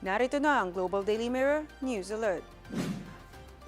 Narito na ang Global Daily Mirror News Alert.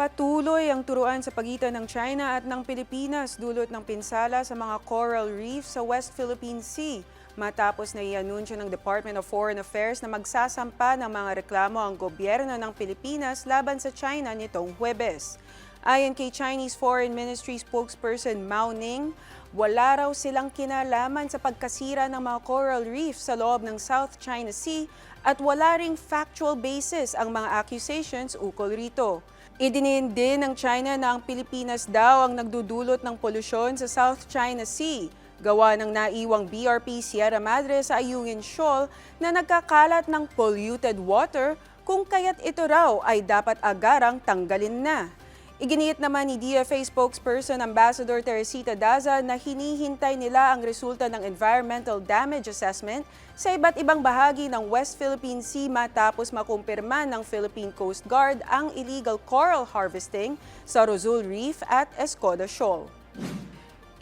Patuloy ang turuan sa pagitan ng China at ng Pilipinas dulot ng pinsala sa mga coral reef sa West Philippine Sea matapos na ianunsyo ng Department of Foreign Affairs na magsasampa ng mga reklamo ang gobyerno ng Pilipinas laban sa China nitong Huwebes. Ayon kay Chinese Foreign Ministry spokesperson Mao Ning, wala raw silang kinalaman sa pagkasira ng mga coral reef sa loob ng South China Sea at wala ring factual basis ang mga accusations ukol rito. Idinin din ng China na ang Pilipinas daw ang nagdudulot ng polusyon sa South China Sea, gawa ng naiwang BRP Sierra Madre sa Ayungin Shoal na nagkakalat ng polluted water kung kaya't ito raw ay dapat agarang tanggalin na. Iginiit naman ni DFA spokesperson Ambassador Teresita Daza na hinihintay nila ang resulta ng environmental damage assessment sa iba't ibang bahagi ng West Philippine Sea matapos makumpirma ng Philippine Coast Guard ang illegal coral harvesting sa Rosul Reef at Escoda Shoal.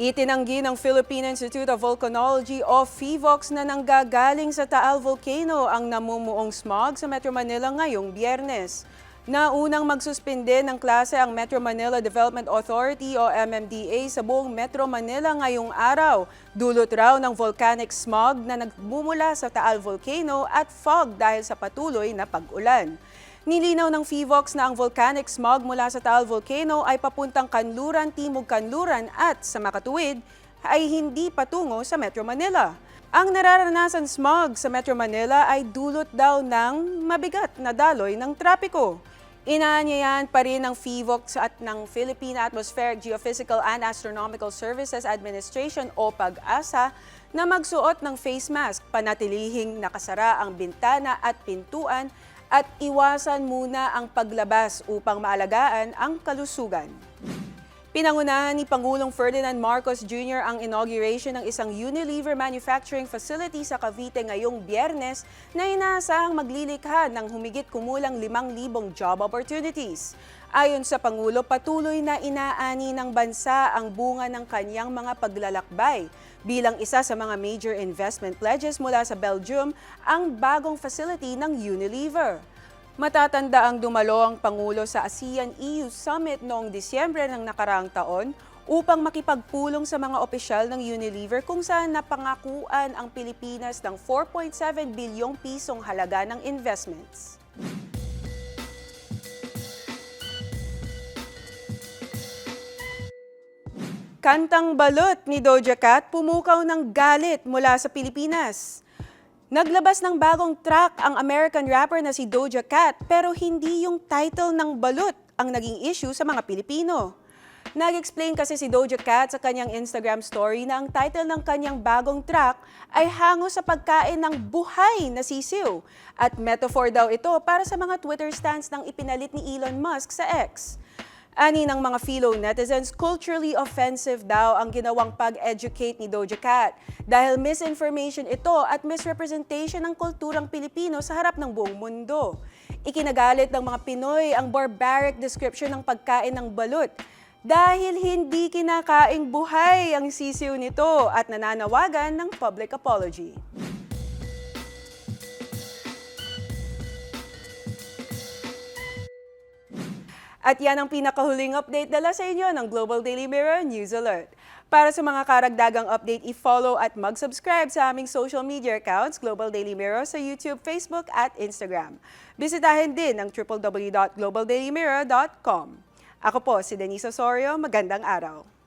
Itinanggi ng Philippine Institute of Volcanology o PHIVOLCS na nanggagaling sa Taal Volcano ang namumuong smog sa Metro Manila ngayong biyernes. Naunang magsuspinde ng klase ang Metro Manila Development Authority o MMDA sa buong Metro Manila ngayong araw. Dulot raw ng volcanic smog na nagmumula sa Taal Volcano at fog dahil sa patuloy na pag-ulan. Nilinaw ng PHIVOLCS na ang volcanic smog mula sa Taal Volcano ay papuntang Kanluran, Timog Kanluran at sa makatuwid ay hindi patungo sa Metro Manila. Ang nararanasan smog sa Metro Manila ay dulot daw ng mabigat na daloy ng trapiko. Inaanyayahan pa rin ng PHIVOLCS at ng Philippine Atmospheric Geophysical and Astronomical Services Administration o PAG-ASA na magsuot ng face mask, panatilihing nakasara ang bintana at pintuan at iwasan muna ang paglabas upang maalagaan ang kalusugan. Pinangunahan ni Pangulong Ferdinand Marcos Jr. ang inauguration ng isang Unilever manufacturing facility sa Cavite ngayong biyernes na inaasahang maglilikha ng humigit kumulang 5,000 job opportunities. Ayon sa Pangulo, patuloy na inaani ng bansa ang bunga ng kanyang mga paglalakbay. Bilang isa sa mga major investment pledges mula sa Belgium, ang bagong facility ng Unilever. Matatanda ang dumalo ang Pangulo sa ASEAN-EU Summit noong Disyembre ng nakaraang taon upang makipagpulong sa mga opisyal ng Unilever kung saan napangakuan ang Pilipinas ng 4.7 bilyong pisong halaga ng investments. Kantang Balot ni Doja Cat pumukaw ng galit mula sa Pilipinas. Naglabas ng bagong track ang American rapper na si Doja Cat pero hindi yung title ng balot ang naging issue sa mga Pilipino. Nag-explain kasi si Doja Cat sa kanyang Instagram story na ang title ng kanyang bagong track ay hango sa pagkain ng buhay na sisiw at metaphor daw ito para sa mga Twitter stans ng ipinalit ni Elon Musk sa X. Ani ng mga philo netizens, culturally offensive daw ang ginawang pag-educate ni Doja Cat dahil misinformation ito at misrepresentation ng kulturang Pilipino sa harap ng buong mundo. Ikinagalit ng mga Pinoy ang barbaric description ng pagkain ng balut dahil hindi kinakaing buhay ang sisiw nito at nananawagan ng public apology. At yan ang pinakahuling update dala sa inyo ng Global Daily Mirror News Alert. Para sa mga karagdagang update, i-follow at mag-subscribe sa aming social media accounts, Global Daily Mirror sa YouTube, Facebook at Instagram. Bisitahin din ang www.globaldailymirror.com. Ako po si Denise Osorio, magandang araw.